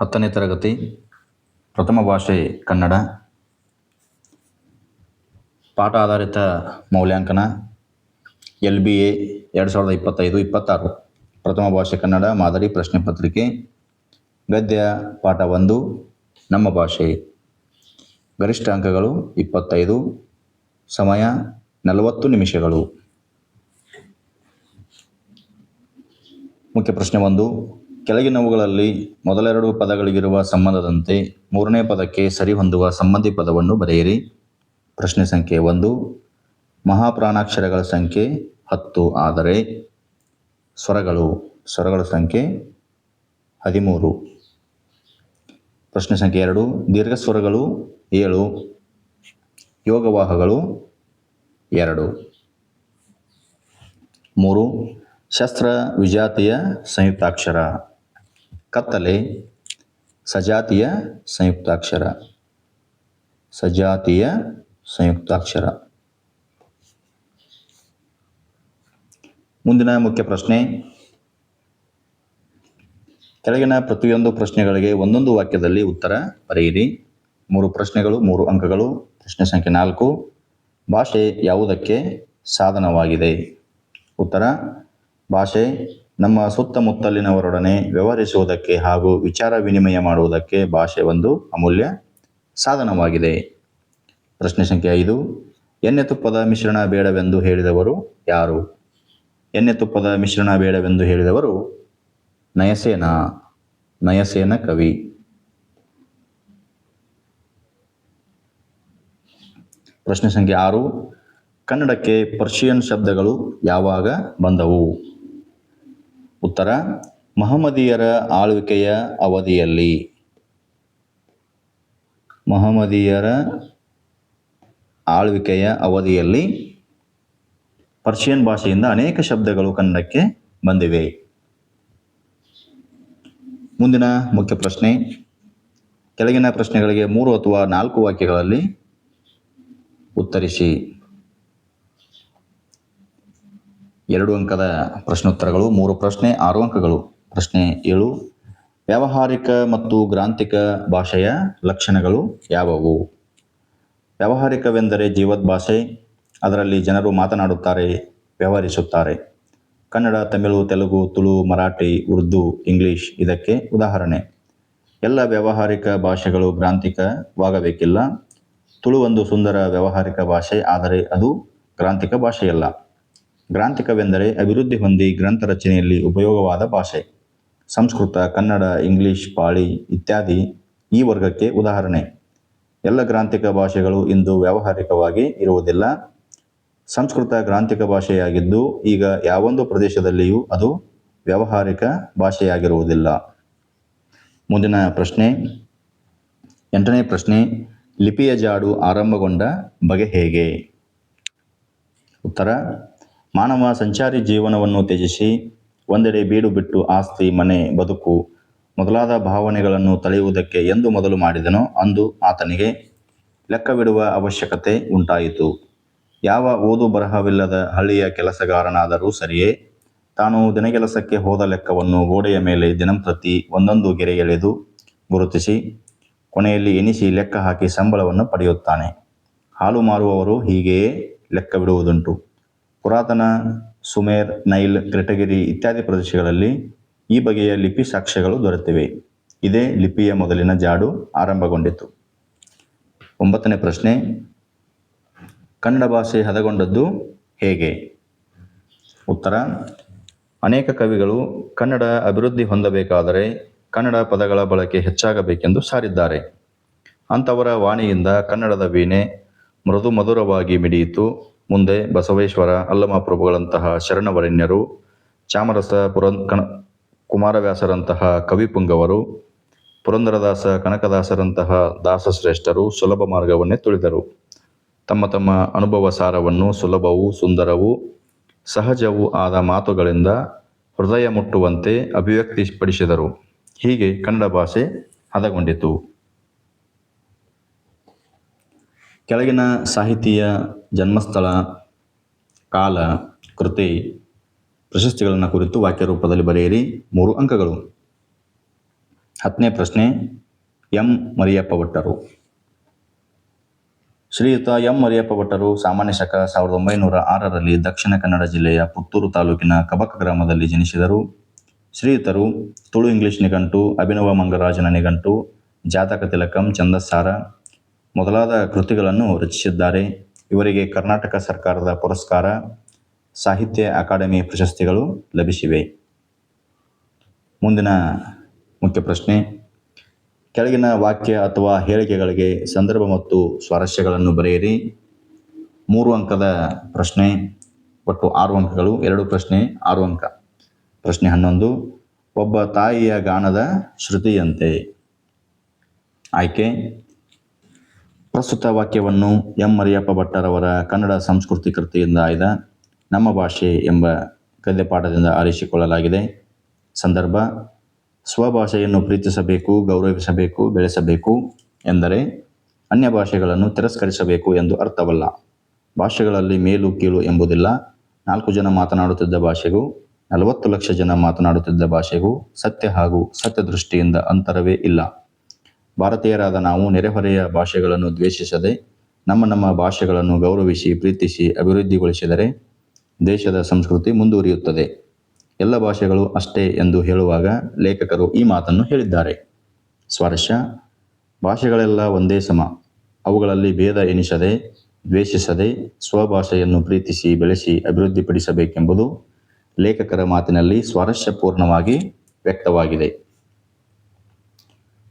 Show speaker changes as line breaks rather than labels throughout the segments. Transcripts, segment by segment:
ಹತ್ತನೇ ತರಗತಿ ಪ್ರಥಮ ಭಾಷೆ ಕನ್ನಡ. ಪಾಠ ಆಧಾರಿತ ಮೌಲ್ಯಾಂಕನ ಎಲ್ ಬಿ ಎ ಎರಡು ಸಾವಿರದ ಇಪ್ಪತ್ತೈದು ಇಪ್ಪತ್ತಾರು. ಪ್ರಥಮ ಭಾಷೆ ಕನ್ನಡ, ಮಾದರಿ ಪ್ರಶ್ನೆ ಪತ್ರಿಕೆ. ಗದ್ಯ ಪಾಠ ಒಂದು, ನಮ್ಮ ಭಾಷೆ. ಗರಿಷ್ಠ ಅಂಕಗಳು ಇಪ್ಪತ್ತೈದು, ಸಮಯ ನಲವತ್ತು ನಿಮಿಷಗಳು. ಮುಖ್ಯ ಪ್ರಶ್ನೆ ಒಂದು ಕೆಳಗಿನವುಗಳಲ್ಲಿ ಮೊದಲೆರಡು ಪದಗಳಿಗಿರುವ ಸಂಬಂಧದಂತೆ ಮೂರನೇ ಪದಕ್ಕೆ ಸರಿಹೊಂದುವ ಸಂಬಂಧಿ ಪದವನ್ನು ಬರೆಯಿರಿ. ಪ್ರಶ್ನೆ ಸಂಖ್ಯೆ ಒಂದು. ಮಹಾಪ್ರಾಣಾಕ್ಷರಗಳ ಸಂಖ್ಯೆ ಹತ್ತು. ಆದರೆ ಸ್ವರಗಳು, ಸ್ವರಗಳ ಸಂಖ್ಯೆ ಹದಿಮೂರು. ಪ್ರಶ್ನೆ ಸಂಖ್ಯೆ ಎರಡು. ದೀರ್ಘ ಸ್ವರಗಳು ಏಳು. ಯೋಗವಾಹಗಳು ಎರಡು. ಮೂರು. ಶಸ್ತ್ರ ವಿಜಾತಿಯ ಸಂಯುಕ್ತಾಕ್ಷರ. ಕತ್ತಲೆ, ಸಜಾತಿಯ ಸಂಯುಕ್ತಾಕ್ಷರ. ಸಜಾತಿಯ ಸಂಯುಕ್ತಾಕ್ಷರ. ಮುಂದಿನ ಮುಖ್ಯ ಪ್ರಶ್ನೆ. ಕೆಳಗಿನ ಪ್ರತಿಯೊಂದು ಪ್ರಶ್ನೆಗಳಿಗೆ ಒಂದೊಂದು ವಾಕ್ಯದಲ್ಲಿ ಉತ್ತರ ಬರೆಯಿರಿ. ಮೂರು ಪ್ರಶ್ನೆಗಳು, ಮೂರು ಅಂಕಗಳು, ಪ್ರಶ್ನೆ ಸಂಖ್ಯೆ ನಾಲ್ಕು. ಭಾಷೆ ಯಾವುದಕ್ಕೆ ಸಾಧನವಾಗಿದೆ? ಉತ್ತರ, ಭಾಷೆ ನಮ್ಮ ಸುತ್ತಮುತ್ತಲಿನವರೊಡನೆ ವ್ಯವಹರಿಸುವುದಕ್ಕೆ ಹಾಗೂ ವಿಚಾರ ವಿನಿಮಯ ಮಾಡುವುದಕ್ಕೆ ಭಾಷೆ ಒಂದು ಅಮೂಲ್ಯ ಸಾಧನವಾಗಿದೆ. ಪ್ರಶ್ನೆ ಸಂಖ್ಯೆ ಐದು. ಎಣ್ಣೆ ತುಪ್ಪದ ಮಿಶ್ರಣ ಬೇಡವೆಂದು ಹೇಳಿದವರು ಯಾರು? ಎಣ್ಣೆ ತುಪ್ಪದ ಮಿಶ್ರಣ ಬೇಡವೆಂದು ಹೇಳಿದವರು ನಯಸೇನ ನಯಸೇನ ಕವಿ. ಪ್ರಶ್ನೆ ಸಂಖ್ಯೆ ಆರು. ಕನ್ನಡಕ್ಕೆ ಪರ್ಷಿಯನ್ ಶಬ್ದಗಳು ಯಾವಾಗ ಬಂದವು? ಉತ್ತರ, ಮಹಮ್ಮದಿಯರ ಆಳ್ವಿಕೆಯ ಅವಧಿಯಲ್ಲಿ ಮಹಮ್ಮದಿಯರ ಆಳ್ವಿಕೆಯ ಅವಧಿಯಲ್ಲಿ ಪರ್ಷಿಯನ್ ಭಾಷೆಯಿಂದ ಅನೇಕ ಶಬ್ದಗಳು ಕನ್ನಡಕ್ಕೆ ಬಂದಿವೆ. ಮುಂದಿನ ಮುಖ್ಯ ಪ್ರಶ್ನೆ, ಕೆಳಗಿನ ಪ್ರಶ್ನೆಗಳಿಗೆ ಮೂರು ಅಥವಾ ನಾಲ್ಕು ವಾಕ್ಯಗಳಲ್ಲಿ ಉತ್ತರಿಸಿ. ಎರಡು ಅಂಕದ ಪ್ರಶ್ನೋತ್ತರಗಳು, ಮೂರು ಪ್ರಶ್ನೆ, ಆರು ಅಂಕಗಳು. ಪ್ರಶ್ನೆ ಏಳು, ವ್ಯಾವಹಾರಿಕ ಮತ್ತು ಗ್ರಾಂಥಿಕ ಭಾಷೆಯ ಲಕ್ಷಣಗಳು ಯಾವುವು? ವ್ಯಾವಹಾರಿಕವೆಂದರೆ ಜೀವದ್ ಭಾಷೆ ಅದರಲ್ಲಿ ಜನರು ಮಾತನಾಡುತ್ತಾರೆ, ವ್ಯವಹರಿಸುತ್ತಾರೆ. ಕನ್ನಡ, ತಮಿಳು, ತೆಲುಗು, ತುಳು, ಮರಾಠಿ, ಉರ್ದು, ಇಂಗ್ಲಿಷ್, ಇದಕ್ಕೆ ಉದಾಹರಣೆ. ಎಲ್ಲ ವ್ಯಾವಹಾರಿಕ ಭಾಷೆಗಳು ಗ್ರಾಂಥಿಕವಾಗಬೇಕಿಲ್ಲ. ತುಳು ಒಂದು ಸುಂದರ ವ್ಯಾವಹಾರಿಕ ಭಾಷೆ, ಆದರೆ ಅದು ಗ್ರಾಂಥಿಕ ಭಾಷೆಯಲ್ಲ. ಗ್ರಾಂಥಿಕವೆಂದರೆ ಅಭಿವೃದ್ಧಿ ಹೊಂದಿ ಗ್ರಂಥ ರಚನೆಯಲ್ಲಿ ಉಪಯೋಗವಾದ ಭಾಷೆ. ಸಂಸ್ಕೃತ, ಕನ್ನಡ, ಇಂಗ್ಲಿಷ್, ಪಾಳಿ ಇತ್ಯಾದಿ ಈ ವರ್ಗಕ್ಕೆ ಉದಾಹರಣೆ. ಎಲ್ಲ ಗ್ರಾಂಥಿಕ ಭಾಷೆಗಳು ಇಂದು ವ್ಯಾವಹಾರಿಕವಾಗಿ ಇರುವುದಿಲ್ಲ. ಸಂಸ್ಕೃತ ಗ್ರಾಂಥಿಕ ಭಾಷೆಯಾಗಿದ್ದು ಈಗ ಯಾವೊಂದು ಪ್ರದೇಶದಲ್ಲಿಯೂ ಅದು ವ್ಯಾವಹಾರಿಕ ಭಾಷೆಯಾಗಿರುವುದಿಲ್ಲ. ಮುಂದಿನ ಪ್ರಶ್ನೆ. ಎಂಟನೇ ಪ್ರಶ್ನೆ. ಲಿಪಿಯ ಜಾಡು ಆರಂಭಗೊಂಡ ಬಗೆ ಹೇಗೆ? ಉತ್ತರ. ಮಾನವ ಸಂಚಾರಿ ಜೀವನವನ್ನು ತ್ಯಜಿಸಿ ಒಂದೆಡೆ ಬೀಡು ಬಿಟ್ಟು ಆಸ್ತಿ, ಮನೆ, ಬದುಕು ಮೊದಲಾದ ಭಾವನೆಗಳನ್ನು ತಳೆಯುವುದಕ್ಕೆ ಎಂದು ಮೊದಲು ಮಾಡಿದನೋ ಅಂದು ಆತನಿಗೆ ಲೆಕ್ಕವಿಡುವ ಅವಶ್ಯಕತೆ ಉಂಟಾಯಿತು. ಯಾವ ಓದು ಬರಹವಿಲ್ಲದ ಹಳ್ಳಿಯ ಕೆಲಸಗಾರನಾದರೂ ಸರಿಯೇ, ತಾನು ದಿನಗೆಲಸಕ್ಕೆ ಹೋದ ಲೆಕ್ಕವನ್ನು ಗೋಡೆಯ ಮೇಲೆ ದಿನಂಪ್ರತಿ ಒಂದೊಂದು ಗೆರೆ ಎಳೆದು ಗುರುತಿಸಿ, ಕೊನೆಯಲ್ಲಿ ಎನಿಸಿ ಲೆಕ್ಕ ಹಾಕಿ ಸಂಬಳವನ್ನು ಪಡೆಯುತ್ತಾನೆ. ಹಾಲು ಮಾರುವವರು ಹೀಗೆಯೇ ಲೆಕ್ಕವಿಡುವುದುಂಟು ಪುರಾತನ ಸುಮೇರ್, ನೈಲ್, ಕ್ರೆಟಗಿರಿ ಇತ್ಯಾದಿ ಪ್ರದೇಶಗಳಲ್ಲಿ ಈ ಬಗೆಯ ಲಿಪಿ ಸಾಕ್ಷ್ಯಗಳು ದೊರೆತಿವೆ. ಇದೇ ಲಿಪಿಯ ಮೊದಲಿನ ಜಾಡು ಆರಂಭಗೊಂಡಿತು. ಒಂಬತ್ತನೇ ಪ್ರಶ್ನೆ, ಕನ್ನಡ ಭಾಷೆ ಹದಗೊಂಡದ್ದು ಹೇಗೆ? ಉತ್ತರ, ಅನೇಕ ಕವಿಗಳು ಕನ್ನಡ ಅಭಿವೃದ್ಧಿ ಹೊಂದಬೇಕಾದರೆ ಕನ್ನಡ ಪದಗಳ ಬಳಕೆ ಹೆಚ್ಚಾಗಬೇಕೆಂದು ಸಾರಿದ್ದಾರೆ. ಅಂಥವರ ವಾಣಿಯಿಂದ ಕನ್ನಡದ ವೀಣೆ ಮೃದು ಮಧುರವಾಗಿ ಮಿಡಿಯಿತು. ಮುಂದೆ ಬಸವೇಶ್ವರ ಅಲ್ಲಮ ಪ್ರಭುಗಳಂತಹ ಶರಣವರೆಣ್ಯರು, ಚಾಮರಸ ಪುರನ್ ಕಣ, ಕುಮಾರವ್ಯಾಸರಂತಹ ಕವಿಪುಂಗವರು, ಪುರಂದರದಾಸ ಕನಕದಾಸರಂತಹ ದಾಸಶ್ರೇಷ್ಠರು ಸುಲಭ ಮಾರ್ಗವನ್ನೇ ತುಳಿದರು. ತಮ್ಮ ತಮ್ಮ ಅನುಭವ ಸಾರವನ್ನು ಸುಲಭವೂ ಸುಂದರವೂ, ಸಹಜವೂ ಆದ ಮಾತುಗಳಿಂದ ಹೃದಯ ಮುಟ್ಟುವಂತೆ ಅಭಿವ್ಯಕ್ತಿಪಡಿಸಿದರು. ಹೀಗೆ ಕನ್ನಡ ಭಾಷೆ ಹದಗೊಂಡಿತು. ಕೆಳಗಿನ ಸಾಹಿತಿಯ ಜನ್ಮಸ್ಥಳ, ಕಾಲ, ಕೃತಿ, ಪ್ರಶಸ್ತಿಗಳನ್ನು ಕುರಿತು ವಾಕ್ಯ ರೂಪದಲ್ಲಿ ಬರೆಯಿರಿ. ಮೂರು ಅಂಕಗಳು. ಹತ್ತನೇ ಪ್ರಶ್ನೆ, ಎಂ. ಮರಿಯಪ್ಪ ಭಟ್ಟರು. ಶ್ರೀಯುತ ಎಂ. ಮರಿಯಪ್ಪ ಭಟ್ಟರು ಸಾಮಾನ್ಯ ಶಕ ಸಾವಿರದ ಒಂಬೈನೂರ ಆರರಲ್ಲಿ ದಕ್ಷಿಣ ಕನ್ನಡ ಜಿಲ್ಲೆಯ ಪುತ್ತೂರು ತಾಲೂಕಿನ ಕಬಕ ಗ್ರಾಮದಲ್ಲಿ ಜನಿಸಿದರು. ಶ್ರೀಯುತರು ತುಳು ಇಂಗ್ಲಿಷ್ ನಿಘಂಟು, ಅಭಿನವ ಮಂಗರಾಜನ ನಿಘಂಟು, ಜಾತಕ ತಿಲಕಂ, ಛಂದಸ್ಸಾರ ಮೊದಲಾದ ಕೃತಿಗಳನ್ನು ರಚಿಸಿದ್ದಾರೆ. ಇವರಿಗೆ ಕರ್ನಾಟಕ ಸರ್ಕಾರದ ಪುರಸ್ಕಾರ, ಸಾಹಿತ್ಯ ಅಕಾಡೆಮಿ ಪ್ರಶಸ್ತಿಗಳು ಲಭಿಸಿವೆ. ಮುಂದಿನ ಮುಖ್ಯ ಪ್ರಶ್ನೆ. ಕೆಳಗಿನ ವಾಕ್ಯ ಅಥವಾ ಹೇಳಿಕೆಗಳಿಗೆ ಸಂದರ್ಭ ಮತ್ತು ಸ್ವಾರಸ್ಯಗಳನ್ನು ಬರೆಯಿರಿ. ಮೂರು ಅಂಕದ ಪ್ರಶ್ನೆ, ಒಟ್ಟು ಆರು ಅಂಕಗಳು. ಎರಡು ಪ್ರಶ್ನೆ, ಆರು ಅಂಕ. ಪ್ರಶ್ನೆ ಹನ್ನೊಂದು. ಒಬ್ಬ ತಾಯಿಯ ಗಾನದ ಶ್ರುತಿಯಂತೆ. ಆಯ್ಕೆ. ಪ್ರಸ್ತುತ ವಾಕ್ಯವನ್ನು ಎಂ ಮರಿಯಪ್ಪ ಭಟ್ಟರವರ ಕನ್ನಡ ಸಂಸ್ಕೃತಿ ಕೃತಿಯಿಂದ ಆಯ್ದ ನಮ್ಮ ಭಾಷೆ ಎಂಬ ಗದ್ಯಪಾಠದಿಂದ ಆರಿಸಿಕೊಳ್ಳಲಾಗಿದೆ. ಸಂದರ್ಭ ಸ್ವಭಾಷೆಯನ್ನು ಪ್ರೀತಿಸಬೇಕು, ಗೌರವಿಸಬೇಕು, ಬೆಳೆಸಬೇಕು ಎಂದರೆ ಅನ್ಯ ಭಾಷೆಗಳನ್ನು ತಿರಸ್ಕರಿಸಬೇಕು ಎಂದು ಅರ್ಥವಲ್ಲ. ಭಾಷೆಗಳಲ್ಲಿ ಮೇಲು ಕೀಳು ಎಂಬುದಿಲ್ಲ. ನಾಲ್ಕು ಜನ ಮಾತನಾಡುತ್ತಿದ್ದ ಭಾಷೆಗೂ, ನಲವತ್ತು ಲಕ್ಷ ಜನ ಮಾತನಾಡುತ್ತಿದ್ದ ಭಾಷೆಗೂ ಸತ್ಯ ಹಾಗೂ ಸತ್ಯದೃಷ್ಟಿಯಿಂದ ಅಂತರವೇ ಇಲ್ಲ. ಭಾರತೀಯರಾದ ನಾವು ನೆರೆಹೊರೆಯ ಭಾಷೆಗಳನ್ನು ದ್ವೇಷಿಸದೆ, ನಮ್ಮ ನಮ್ಮ ಭಾಷೆಗಳನ್ನು ಗೌರವಿಸಿ, ಪ್ರೀತಿಸಿ, ಅಭಿವೃದ್ಧಿಗೊಳಿಸಿದರೆ ದೇಶದ ಸಂಸ್ಕೃತಿ ಮುಂದುವರಿಯುತ್ತದೆ. ಎಲ್ಲ ಭಾಷೆಗಳು ಅಷ್ಟೇ ಎಂದು ಹೇಳುವಾಗ ಲೇಖಕರು ಈ ಮಾತನ್ನು ಹೇಳಿದ್ದಾರೆ. ಸ್ವಾರಸ್ಯ, ಭಾಷೆಗಳೆಲ್ಲ ಒಂದೇ ಸಮ. ಅವುಗಳಲ್ಲಿ ಭೇದ ಎನಿಸದೆ, ದ್ವೇಷಿಸದೆ, ಸ್ವಭಾಷೆಯನ್ನು ಪ್ರೀತಿಸಿ, ಬೆಳೆಸಿ, ಅಭಿವೃದ್ಧಿಪಡಿಸಬೇಕೆಂಬುದು ಲೇಖಕರ ಮಾತಿನಲ್ಲಿ ಸ್ವಾರಸ್ಯಪೂರ್ಣವಾಗಿ ವ್ಯಕ್ತವಾಗಿದೆ.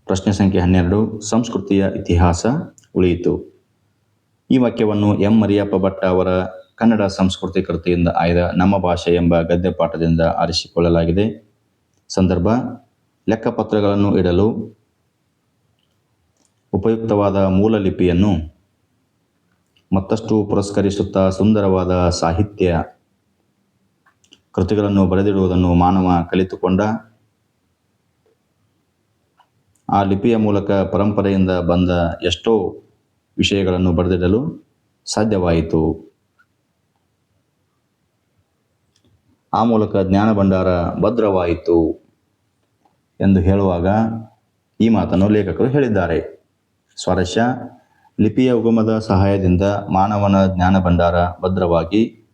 ಪ್ರಶ್ನೆ ಸಂಖ್ಯೆ ಹನ್ನೆರಡು, ಸಂಸ್ಕೃತಿಯ ಇತಿಹಾಸ ಉಳಿಯಿತು. ಈ ವಾಕ್ಯವನ್ನು ಎಂ. ಮರಿಯಪ್ಪ ಭಟ್ಟ ಅವರ ಕನ್ನಡ ಸಂಸ್ಕೃತಿ ಕೃತಿಯಿಂದ ಆಯ್ದ ನಮ್ಮ ಭಾಷೆ ಎಂಬ ಗದ್ಯಪಾಠದಿಂದ ಆರಿಸಿಕೊಳ್ಳಲಾಗಿದೆ. ಸಂದರ್ಭ, ಲೆಕ್ಕಪತ್ರಗಳನ್ನು ಇಡಲು ಉಪಯುಕ್ತವಾದ ಮೂಲ ಲಿಪಿಯನ್ನು ಮತ್ತಷ್ಟು ಪುರಸ್ಕರಿಸುತ್ತಾ ಸುಂದರವಾದ ಸಾಹಿತ್ಯ ಕೃತಿಗಳನ್ನು ಬರೆದಿಡುವುದನ್ನು ಮಾನವ ಕಲಿತುಕೊಂಡ ಆ ಲಿಪಿಯ ಮೂಲಕ ಪರಂಪರೆಯಿಂದ ಬಂದ ಎಷ್ಟೋ ವಿಷಯಗಳನ್ನು ಬರೆದಿಡಲು ಸಾಧ್ಯವಾಯಿತು. ಆ ಮೂಲಕ ಜ್ಞಾನ ಭಂಡಾರ ಭದ್ರವಾಯಿತು ಎಂದು ಹೇಳುವಾಗ ಈ ಮಾತನ್ನು ಲೇಖಕರು ಹೇಳಿದ್ದಾರೆ. ಸ್ವಾರಸ್ಯ, ಲಿಪಿಯ ಉಗಮದ ಸಹಾಯದಿಂದ ಮಾನವನ ಜ್ಞಾನ ಭಂಡಾರ ಭದ್ರವಾಗಿ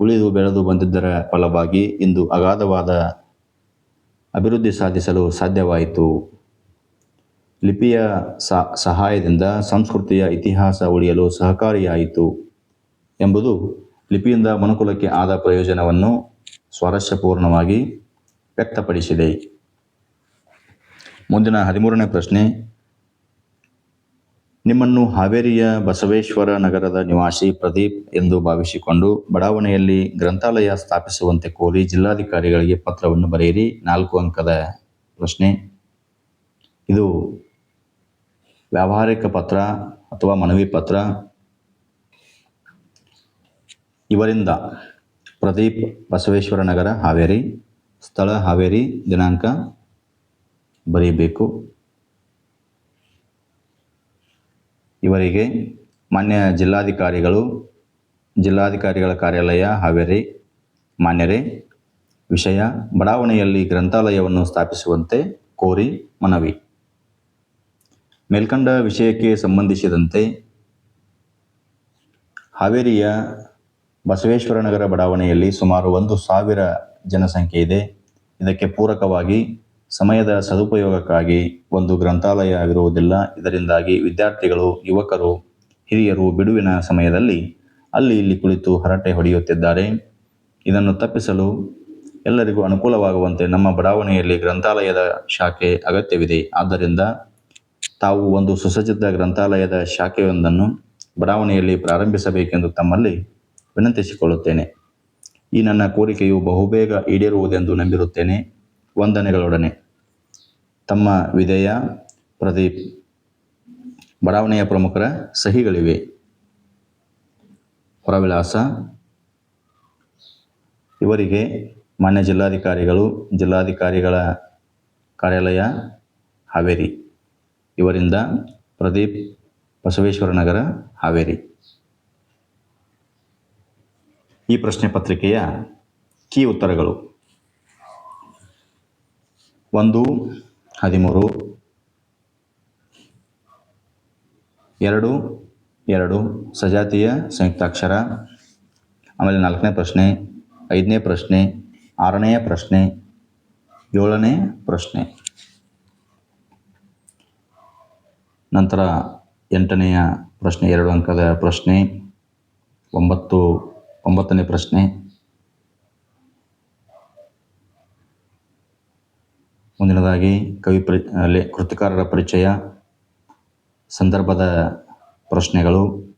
ಉಳಿದು ಬೆಳೆದು ಬಂದಿದ್ದರ ಫಲವಾಗಿ ಇಂದು ಅಗಾಧವಾದ ಅಭಿವೃದ್ಧಿ ಸಾಧಿಸಲು ಸಾಧ್ಯವಾಯಿತು. ಲಿಪಿಯ ಸಹಾಯದಿಂದ ಸಂಸ್ಕೃತಿಯ ಇತಿಹಾಸ ಉಳಿಯಲು ಸಹಕಾರಿಯಾಯಿತು ಎಂಬುದು ಲಿಪಿಯಿಂದ ಮನುಕುಲಕ್ಕೆ ಆದ ಪ್ರಯೋಜನವನ್ನು ಸ್ವಾರಸ್ಯಪೂರ್ಣವಾಗಿ ವ್ಯಕ್ತಪಡಿಸಿದೆ. ಮುಂದಿನ ಹದಿಮೂರನೇ ಪ್ರಶ್ನೆ. ನಿಮ್ಮನ್ನು ಹಾವೇರಿಯ ಬಸವೇಶ್ವರ ನಗರದ ನಿವಾಸಿ ಪ್ರದೀಪ್ ಎಂದು ಭಾವಿಸಿಕೊಂಡು ಬಡಾವಣೆಯಲ್ಲಿ ಗ್ರಂಥಾಲಯ ಸ್ಥಾಪಿಸುವಂತೆ ಕೋರಿ ಜಿಲ್ಲಾಧಿಕಾರಿಗಳಿಗೆ ಪತ್ರವನ್ನು ಬರೆಯಿರಿ. ನಾಲ್ಕು ಅಂಕದ ಪ್ರಶ್ನೆ. ಇದು ವ್ಯಾವಹಾರಿಕ ಪತ್ರ ಅಥವಾ ಮನವಿ ಪತ್ರ. ಇವರಿಂದ ಪ್ರದೀಪ್ ಬಸವೇಶ್ವರ ನಗರ ಹಾವೇರಿ, ಸ್ಥಳ ಹಾವೇರಿ ದಿನಾಂಕ ಬರೀಬೇಕು. ಇವರಿಗೆ ಮಾನ್ಯ ಜಿಲ್ಲಾಧಿಕಾರಿಗಳು, ಜಿಲ್ಲಾಧಿಕಾರಿಗಳ ಕಾರ್ಯಾಲಯ ಹಾವೇರಿ ಮಾನ್ಯರೇ, ವಿಷಯ ಬಡಾವಣೆಯಲ್ಲಿ ಗ್ರಂಥಾಲಯವನ್ನು ಸ್ಥಾಪಿಸುವಂತೆ ಕೋರಿ ಮನವಿ. ಮೇಲ್ಕಂಡ ವಿಷಯಕ್ಕೆ ಸಂಬಂಧಿಸಿದಂತೆ ಹಾವೇರಿಯ ಬಸವೇಶ್ವರ ನಗರ ಬಡಾವಣೆಯಲ್ಲಿ ಸುಮಾರು ಒಂದು ಸಾವಿರ ಜನಸಂಖ್ಯೆ ಇದೆ. ಇದಕ್ಕೆ ಪೂರಕವಾಗಿ ಸಮಯದ ಸದುಪಯೋಗಕ್ಕಾಗಿ ಒಂದು ಗ್ರಂಥಾಲಯವಿರುವುದಿಲ್ಲ ಇದರಿಂದಾಗಿ ವಿದ್ಯಾರ್ಥಿಗಳು, ಯುವಕರು, ಹಿರಿಯರು ಬಿಡುವಿನ ಸಮಯದಲ್ಲಿ ಅಲ್ಲಿ ಇಲ್ಲಿ ಕುಳಿತು ಹರಟೆ ಹೊಡೆಯುತ್ತಿದ್ದಾರೆ. ಇದನ್ನು ತಪ್ಪಿಸಲು ಎಲ್ಲರಿಗೂ ಅನುಕೂಲವಾಗುವಂತೆ ನಮ್ಮ ಬಡಾವಣೆಯಲ್ಲಿ ಗ್ರಂಥಾಲಯದ ಶಾಖೆ ಅಗತ್ಯವಿದೆ. ಆದ್ದರಿಂದ ತಾವು ಒಂದು ಸುಸಜ್ಜಿತ ಗ್ರಂಥಾಲಯದ ಶಾಖೆಯೊಂದನ್ನು ಬಡಾವಣೆಯಲ್ಲಿ ಪ್ರಾರಂಭಿಸಬೇಕೆಂದು ತಮ್ಮಲ್ಲಿ ವಿನಂತಿಸಿಕೊಳ್ಳುತ್ತೇನೆ. ಈ ನನ್ನ ಕೋರಿಕೆಯು ಬಹುಬೇಗ ಈಡೇರುವುದೆಂದು ನಂಬಿರುತ್ತೇನೆ. ವಂದನೆಗಳೊಡನೆ. ತಮ್ಮ ವಿಧೇಯ ಪ್ರದೀಪ್, ಬಡಾವಣೆಯ ಪ್ರಮುಖರ ಸಹಿಗಳಿವೆ. ಹೊರವಿಳಾಸ. ಇವರಿಗೆ ಮಾನ್ಯ ಜಿಲ್ಲಾಧಿಕಾರಿಗಳು, ಜಿಲ್ಲಾಧಿಕಾರಿಗಳ ಕಾರ್ಯಾಲಯ ಹಾವೇರಿ. ಇವರಿಂದ ಪ್ರದೀಪ್ ಬಸವೇಶ್ವರ ನಗರ ಹಾವೇರಿ. ಈ ಪ್ರಶ್ನೆ ಪತ್ರಿಕೆಯ ಕೀ ಉತ್ತರಗಳು. ಒಂದು, ಹದಿಮೂರು, ಎರಡು ಎರಡು, ಸಜಾತಿಯ ಸಂಯುಕ್ತಾಕ್ಷರ, ಆಮೇಲೆ ನಾಲ್ಕನೇ ಪ್ರಶ್ನೆ, ಐದನೇ ಪ್ರಶ್ನೆ ಆರನೆಯ ಪ್ರಶ್ನೆ, ಏಳನೇ ಪ್ರಶ್ನೆ. ನಂತರ ಎಂಟನೆಯ ಪ್ರಶ್ನೆ, ಎರಡು ಅಂಕದ ಪ್ರಶ್ನೆ, ಒಂಬತ್ತು, ಒಂಬತ್ತನೇ ಪ್ರಶ್ನೆ. ಮುಂದಿನದಾಗಿ ಕವಿ ಪರಿ ಕೃತಿಕಾರರ ಪರಿಚಯ, ಸಂದರ್ಭದ ಪ್ರಶ್ನೆಗಳು.